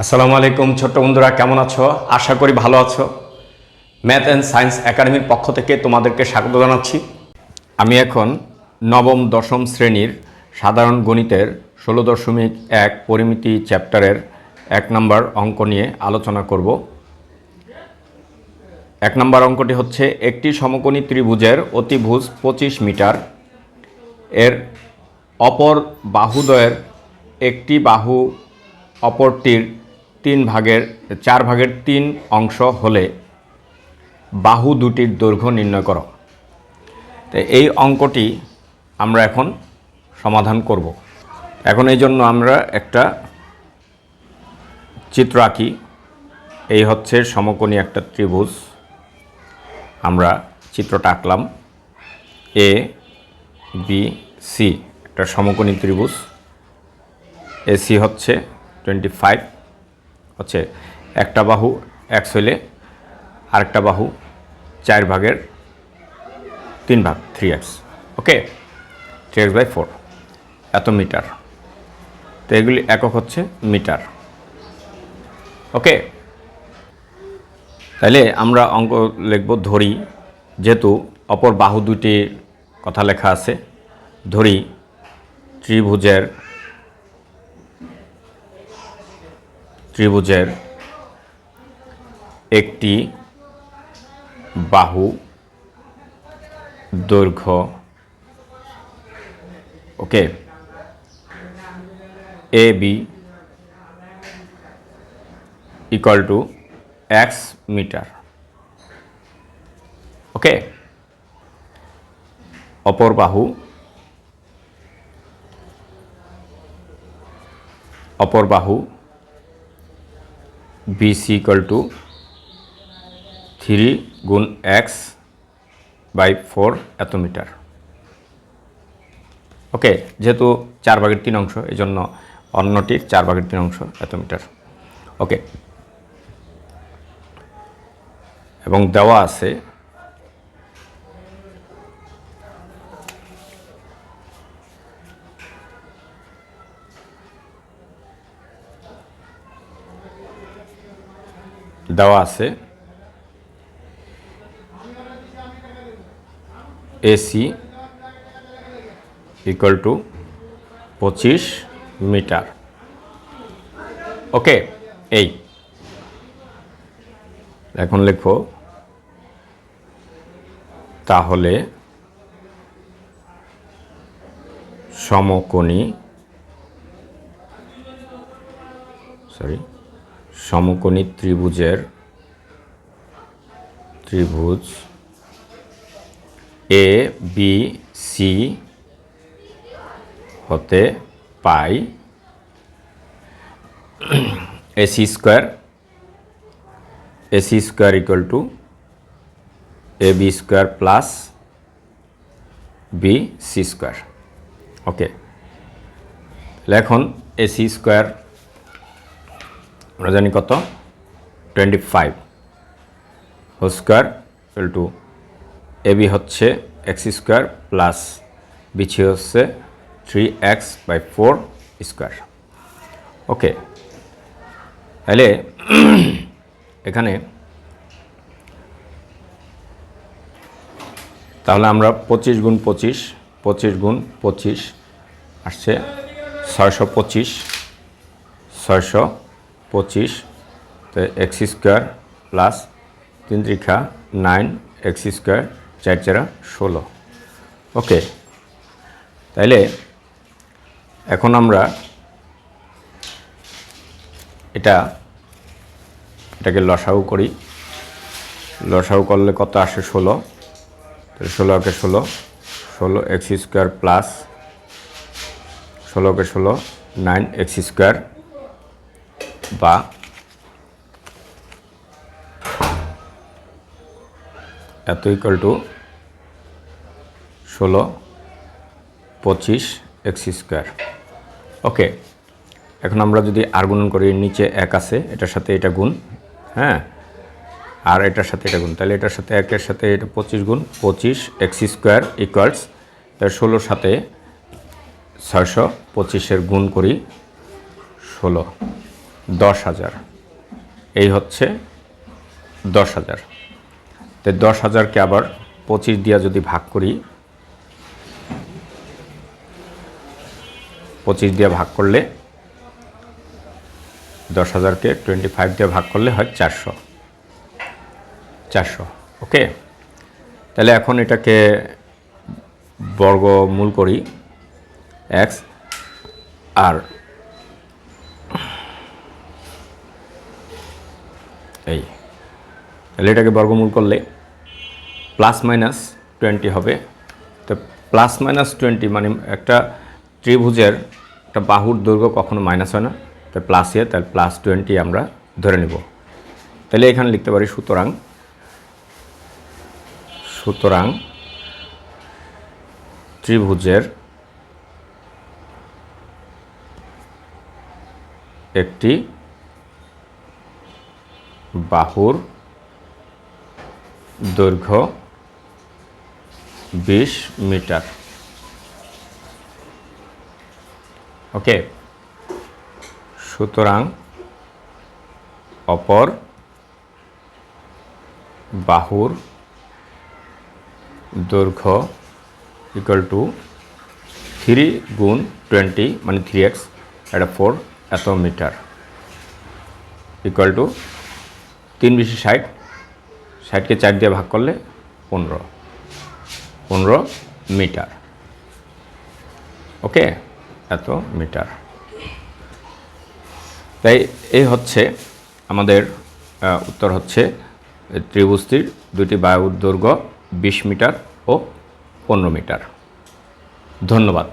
আসসালামু আলাইকুম ছোট্ট বন্ধুরা, কেমন আছো? আশা করি ভালো আছো। ম্যাথ অ্যান্ড সায়েন্স একাডেমির পক্ষ থেকে তোমাদেরকে স্বাগত জানাচ্ছি। আমি এখন নবম, দশম শ্রেণির সাধারণ গণিতের ষোলো দশমিক এক পরিমিতি চ্যাপ্টারের এক নম্বর অঙ্ক নিয়ে আলোচনা করব। এক নম্বর অঙ্কটি হচ্ছে একটি সমকোণী ত্রিভুজের অতিভুজ পঁচিশ মিটার। এর অপর বাহুদ্বয়ের একটি বাহু অপরটির তিন ভাগের, চার ভাগের তিন অংশ হলে বাহু দুটির দৈর্ঘ্য নির্ণয় করো। তো এই অঙ্কটি আমরা এখন সমাধান করব। এখন এই জন্য আমরা একটা চিত্র আঁকি। এই হচ্ছে সমকোণী একটা ত্রিভুজ। আমরা চিত্রটা আঁকলাম। এ, বি, সি, একটা সমকোণী ত্রিভুজ। এসি হচ্ছে টোয়েন্টি ফাইভ। হচ্ছে একটা বাহু এক্স হইলে আরেকটা বাহু চার ভাগের তিন ভাগ three x okay three x by four এত মিটার। তো এগুলি একক হচ্ছে মিটার ওকে তাহলে আমরা অঙ্ক লিখব ধরি, যেহেতু অপর বাহু দুটির কথা লেখা আছে, ধরি ত্রিভুজের ত্রিভুজের একটি বাহু দৈর্ঘ্য, okay A B equal to x metre okay, অপর বাহু অপর বাহু বিসি ইকাল টু থ্রি গুণ এক্স বাই ফোর এত ওকে যেহেতু চার ভাগের তিন অংশ এই জন্য অন্যটির চার ভাগের তিন অংশ এত মিটার ওকে এবং দেওয়া আছে দেওয়া আছে। এসি ইকুয়াল টু পঁচিশ মিটার। ওকে এই। এখন লেখো তাহলে সমকোণী সরি সমকোণী ত্রিভুজের ত্রিভুজ এ বি সি হতে পাই। AC square AC square equal to A B square plus B C square okay এখন এসি স্কোয়ার আমরা কত? Twenty five whole square equal to A B হচ্ছে এক্স স্কোয়ার প্লাস বিছি হচ্ছে three x by four square okay তাহলে এখানে তাহলে আমরা পঁচিশ গুণ পঁচিশ পঁচিশ গুণ পঁচিশ আসছে ছয়শো পঁচিশ, ছয়শো পঁচিশ, তো এক্স স্কোয়ার প্লাস তিন ত্রিখা নাইন, এক্স স্কোয়ার চার চারা ষোলো। ওকে, তাইলে এখন আমরা এটা, এটাকে লসাউ করি। লসাউ করলে কত আসে ষোলো? তো ষোলোকে ষোলো ষোলো এক্স স্কোয়ার প্লাস ষোলোকে ষোলো, নাইন এক্স স্কোয়ার বা এত ইকুয়াল টু ষোলো পঁচিশ এক্স স্কোয়ার ওকে এখন আমরা যদি আর গুণন করি, নিচে এক আছে, এটার সাথে এটা গুণ হ্যাঁ? আর এটার সাথে এটা গুণ, তাহলে এটার সাথে একের সাথে এটা পঁচিশ গুণ, পঁচিশ এক্স স্কোয়ার ইকুয়ালস তার ষোলোর সাথে ছয়শো পঁচিশের গুণ করি ষোলো। দশ হাজার। এই হচ্ছে দশ হাজার। তো দশ হাজারকে আবার পঁচিশ দিয়া যদি ভাগ করি, পঁচিশ দিয়ে ভাগ করলে দশ হাজারকে টোয়েন্টি ফাইভ দিয়ে ভাগ করলে হয় চারশো। চারশো, ওকে? তাহলে এখন এটাকে বর্গমূল করি, এক্স আর। এই, তাহলে এটাকে বর্গমূল করলে প্লাস মাইনাস টোয়েন্টি হবে। তো প্লাস মাইনাস টোয়েন্টি মানে একটা ত্রিভুজের একটা বাহুর দৈর্ঘ্য কখনো মাইনাস হয় না। তাই প্লাস ইয়ে তাহলে প্লাস টোয়েন্টি আমরা ধরে নেব। তাহলে এখানে লিখতে পারি সুতরাং সুতরাং ত্রিভুজের একটি বাহুর দৈর্ঘ্য বিশ মিটার। ওকে। সুতরাং অপর বাহুর দৈর্ঘ্য ইকুয়াল টু থ্রি গুণ টোয়েন্টি মানে থ্রি এক্স এটা ফোর এত মিটার। ইকুয়াল টু তিন বেশি ষাট, ষাটকে চার দিয়ে ভাগ করলে পনেরো পনেরো মিটার। ওকে? এত মিটার। তাই এই হচ্ছে আমাদের উত্তর হচ্ছে ত্রিভুজটির দুটি বায়ুর দৈর্ঘ্য বিশ মিটার ও পনেরো মিটার। ধন্যবাদ।